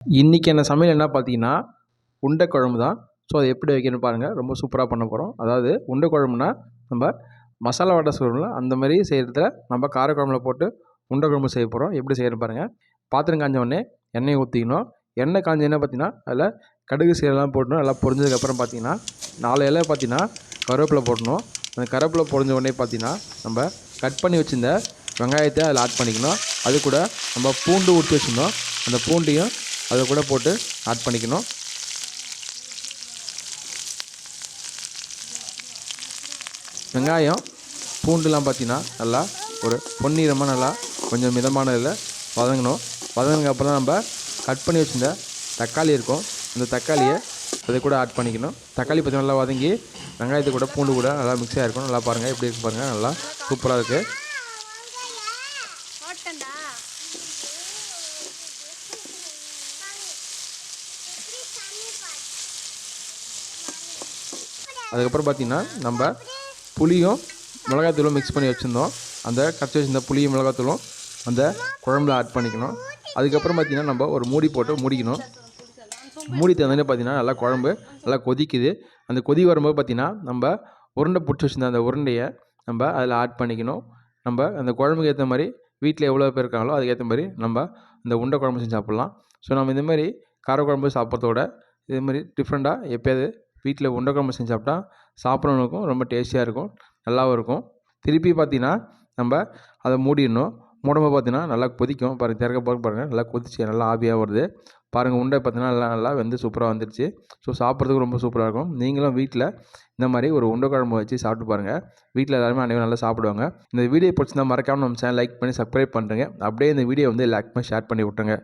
இன்றைக்கி என்ன சமையல் என்ன பார்த்தீங்கன்னா உருண்டை குழம்பு தான். ஸோ அது எப்படி வைக்கணும்னு பாருங்கள் ரொம்ப சூப்பராக பண்ண போகிறோம் அதாவது உருண்டை குழம்புனா நம்ம மசாலா வடை செய்கிறோம்ல அந்த மாதிரி செய்கிறதுல நம்ம காரக்குழம்புல போட்டு உருண்டை குழம்பு செய்ய போகிறோம் எப்படி செய்யணும் பாருங்கள் பாத்திரம் காஞ்ச உடனே எண்ணெயை ஊற்றிக்கணும் எண்ணெய் காஞ்ச என்ன பார்த்தீங்கன்னா அதில் கடுகு சீரெல்லாம் போடணும். நல்லா பொரிஞ்சதுக்கப்புறம் பார்த்தீங்கன்னா நாலு இலை பார்த்தீங்கன்னா கருவேப்பிலை போடணும். அந்த கருவேப்பிலை பொரிஞ்ச உடனே பார்த்தீங்கன்னா நம்ம கட் பண்ணி வச்சுருந்த வெங்காயத்தை அதில் ஆட் பண்ணிக்கணும். அது கூட நம்ம பூண்டு ஊற்றி வச்சுருந்தோம். அந்த பூண்டையும் அதை கூட போட்டு ஆட் பண்ணிக்கணும். வெங்காயம் பூண்டுலாம் பார்த்தீங்கன்னா நல்லா ஒரு பொன்னிறமாக நல்லா கொஞ்சம் மிதமான இதில் வதங்கணும். வதங்கினதுக்கு அப்புறம் நம்ம கட் பண்ணி வச்சிருந்த தக்காளி இருக்கும். அந்த தக்காளியை அதை கூட ஆட் பண்ணிக்கணும். தக்காளி பற்றி நல்லா வதங்கி வெங்காயத்தை கூட பூண்டு கூட நல்லா மிக்ஸ் ஆகிருக்கும் நல்லா பாருங்கள் எப்படி இருக்கு பாருங்கள் நல்லா சூப்பராக இருக்குது அதுக்கப்புறம் பார்த்தீங்கன்னா நம்ம புளியும் மிளகாத்தூளும் மிக்ஸ் பண்ணி வச்சுருந்தோம். அந்த கரைச்சி வச்சிருந்த புளியும் மிளகாத்தூளும் அந்த குழம்புல ஆட் பண்ணிக்கணும். அதுக்கப்புறம் பார்த்திங்கன்னா நம்ம ஒரு மூடி போட்டு மூடிக்கணும். மூடி தந்தோடனே பார்த்தீங்கன்னா நல்லா குழம்பு நல்லா கொதிக்குது. அந்த கொதி வரும்போது பார்த்தீங்கன்னா நம்ம உருண்டை பிடிச்சி வச்சுருந்த அந்த உருண்டையை நம்ம அதில் ஆட் பண்ணிக்கணும். நம்ம அந்த குழம்புக்கு ஏற்ற மாதிரி வீட்டில் எவ்வளோ பேர் இருக்காங்களோ அதுக்கேற்ற மாதிரி நம்ம அந்த உருண்டை குழம்பு செஞ்சு சாப்பிட்லாம். ஸோ நம்ம இந்த மாதிரி காரக்குழம்பு சாப்பிட்றதோட இதே மாதிரி டிஃப்ரெண்ட்டாக எப்போயாவது வீட்டில் உருண்டை குழம்பு செஞ்சு சாப்பிட்டா சாப்பிட்றவங்களுக்கும் ரொம்ப டேஸ்டியாக இருக்கும் நல்லாவும் இருக்கும். திருப்பி பார்த்தீங்கன்னா நம்ம அதை மூடிடணும். மூடும்போது பார்த்தீங்கன்னா நல்லா கொதிக்கும். பாருங்கள் திறக்க போக பாருங்கள் நல்லா கொதிச்சு நல்லா ஆவியாக வருது. பாருங்கள் உண்டை பார்த்தீங்கன்னா நல்லா நல்லா வெந்து சூப்பராக வந்துடுச்சு ஸோ சாப்பிட்றதுக்கு ரொம்ப சூப்பராக இருக்கும். நீங்களும் வீட்டில் இந்த மாதிரி ஒரு உருண்டை குழம்பு வச்சு சாப்பிட்டு பாருங்கள் வீட்டில் எல்லாருமே அனைவரும் நல்லா சாப்பிடுவாங்க. இந்த வீடியோ பிடிச்சிருந்தா மறக்காமல் நம்ம சேனல் லைக் பண்ணி சப்ஸ்கிரைப் பண்ணுறேங்க அப்படியே இந்த வீடியோ வந்து எல்லாருக்குமே ஷேர் பண்ணி விட்டுருங்க.